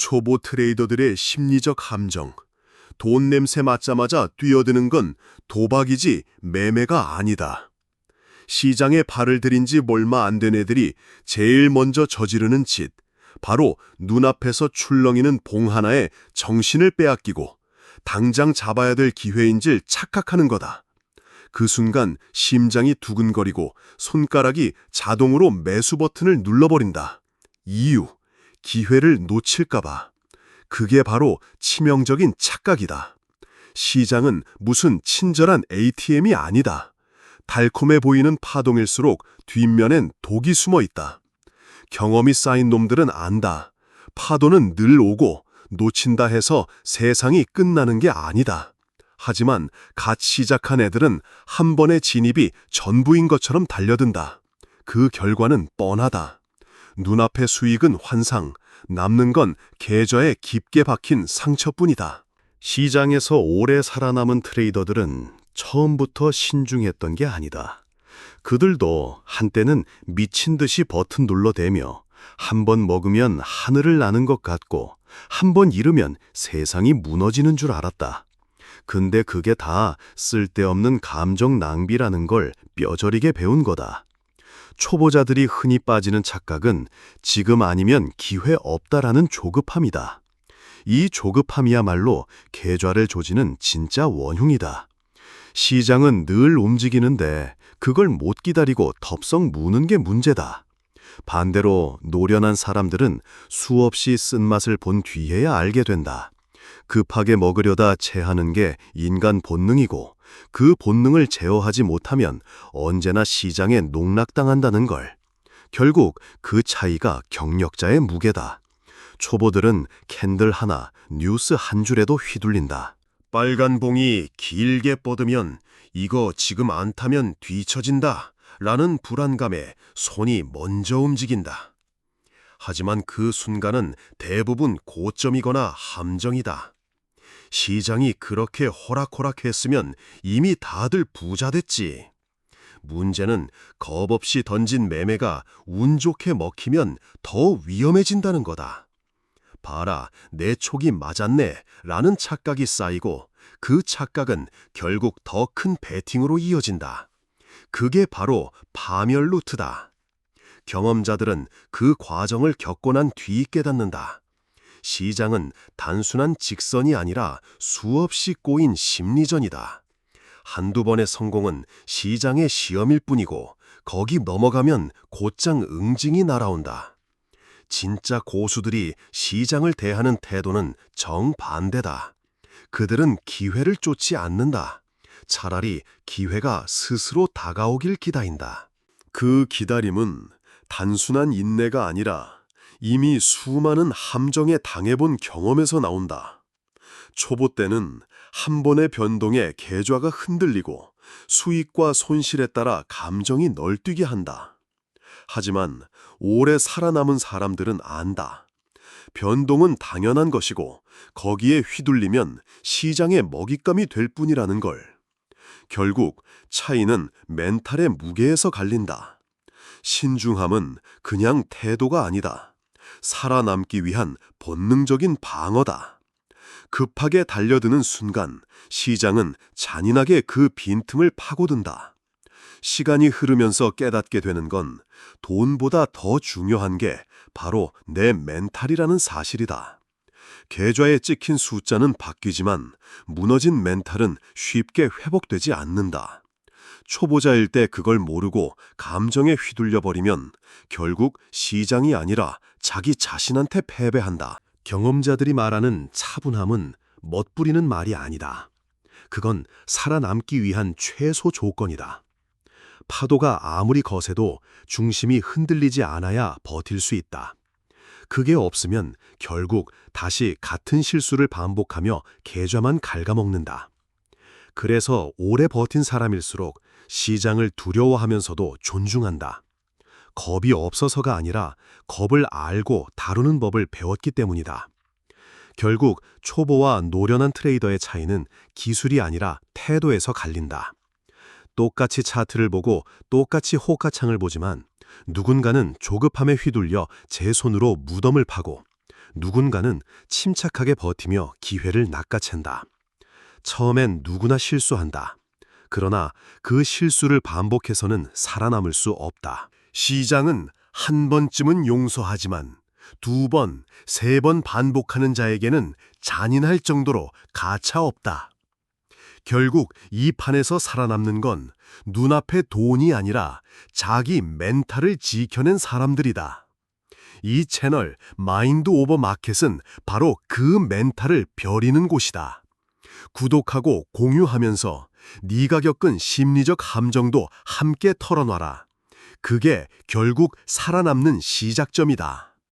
초보 트레이더들의 심리적 함정. 돈 냄새 맡자마자 뛰어드는 건 도박이지 매매가 아니다. 시장에 발을 들인 지 얼마 안 된 애들이 제일 먼저 저지르는 짓. 바로 눈앞에서 출렁이는 봉 하나에 정신을 빼앗기고 당장 잡아야 될 기회인 줄 착각하는 거다. 그 순간 심장이 두근거리고 손가락이 자동으로 매수 버튼을 눌러버린다. 이유, 기회를 놓칠까봐. 그게 바로 치명적인 착각이다. 시장은 무슨 친절한 ATM이 아니다. 달콤해 보이는 파동일수록 뒷면엔 독이 숨어 있다. 경험이 쌓인 놈들은 안다. 파도는 늘 오고 놓친다 해서 세상이 끝나는 게 아니다. 하지만 갓 시작한 애들은 한 번의 진입이 전부인 것처럼 달려든다. 그 결과는 뻔하다. 눈앞의 수익은 환상, 남는 건 계좌에 깊게 박힌 상처뿐이다. 시장에서 오래 살아남은 트레이더들은 처음부터 신중했던 게 아니다. 그들도 한때는 미친 듯이 버튼 눌러대며 한 번 먹으면 하늘을 나는 것 같고 한 번 잃으면 세상이 무너지는 줄 알았다. 근데 그게 다 쓸데없는 감정 낭비라는 걸 뼈저리게 배운 거다. 초보자들이 흔히 빠지는 착각은 지금 아니면 기회 없다라는 조급함이다. 이 조급함이야말로 계좌를 조지는 진짜 원흉이다. 시장은 늘 움직이는데 그걸 못 기다리고 덥석 무는 게 문제다. 반대로 노련한 사람들은 수없이 쓴맛을 본 뒤에야 알게 된다. 급하게 먹으려다 체하는 게 인간 본능이고 그 본능을 제어하지 못하면 언제나 시장에 농락당한다는 걸. 결국 그 차이가 경력자의 무게다. 초보들은 캔들 하나, 뉴스 한 줄에도 휘둘린다. 빨간 봉이 길게 뻗으면 이거 지금 안 타면 뒤처진다 라는 불안감에 손이 먼저 움직인다. 하지만 그 순간은 대부분 고점이거나 함정이다. 시장이 그렇게 호락호락했으면 이미 다들 부자 됐지. 문제는 겁 없이 던진 매매가 운 좋게 먹히면 더 위험해진다는 거다. 봐라, 내 촉이 맞았네 라는 착각이 쌓이고 그 착각은 결국 더 큰 베팅으로 이어진다. 그게 바로 파멸 루트다. 경험자들은 그 과정을 겪고 난 뒤 깨닫는다. 시장은 단순한 직선이 아니라 수없이 꼬인 심리전이다. 한두 번의 성공은 시장의 시험일 뿐이고 거기 넘어가면 곧장 응징이 날아온다. 진짜 고수들이 시장을 대하는 태도는 정반대다. 그들은 기회를 쫓지 않는다. 차라리 기회가 스스로 다가오길 기다린다. 그 기다림은 단순한 인내가 아니라 이미 수많은 함정에 당해본 경험에서 나온다. 초보 때는 한 번의 변동에 계좌가 흔들리고 수익과 손실에 따라 감정이 널뛰게 한다. 하지만 오래 살아남은 사람들은 안다. 변동은 당연한 것이고 거기에 휘둘리면 시장의 먹잇감이 될 뿐이라는 걸. 결국 차이는 멘탈의 무게에서 갈린다. 신중함은 그냥 태도가 아니다. 살아남기 위한 본능적인 방어다. 급하게 달려드는 순간 시장은 잔인하게 그 빈틈을 파고든다. 시간이 흐르면서 깨닫게 되는 건 돈보다 더 중요한 게 바로 내 멘탈이라는 사실이다. 계좌에 찍힌 숫자는 바뀌지만 무너진 멘탈은 쉽게 회복되지 않는다. 초보자일 때 그걸 모르고 감정에 휘둘려 버리면 결국 시장이 아니라 자기 자신한테 패배한다. 경험자들이 말하는 차분함은 멋부리는 말이 아니다. 그건 살아남기 위한 최소 조건이다. 파도가 아무리 거세도 중심이 흔들리지 않아야 버틸 수 있다. 그게 없으면 결국 다시 같은 실수를 반복하며 계좌만 갉아먹는다. 그래서 오래 버틴 사람일수록 시장을 두려워하면서도 존중한다. 겁이 없어서가 아니라 겁을 알고 다루는 법을 배웠기 때문이다. 결국 초보와 노련한 트레이더의 차이는 기술이 아니라 태도에서 갈린다. 똑같이 차트를 보고 똑같이 호가창을 보지만 누군가는 조급함에 휘둘려 제 손으로 무덤을 파고 누군가는 침착하게 버티며 기회를 낚아챈다. 처음엔 누구나 실수한다. 그러나 그 실수를 반복해서는 살아남을 수 없다. 시장은 한 번쯤은 용서하지만 두 번, 세 번 반복하는 자에게는 잔인할 정도로 가차 없다. 결국 이 판에서 살아남는 건 눈앞의 돈이 아니라 자기 멘탈을 지켜낸 사람들이다. 이 채널 마인드 오버 마켓은 바로 그 멘탈을 벼리는 곳이다. 구독하고 공유하면서 네가 겪은 심리적 함정도 함께 털어놔라. 그게 결국 살아남는 시작점이다.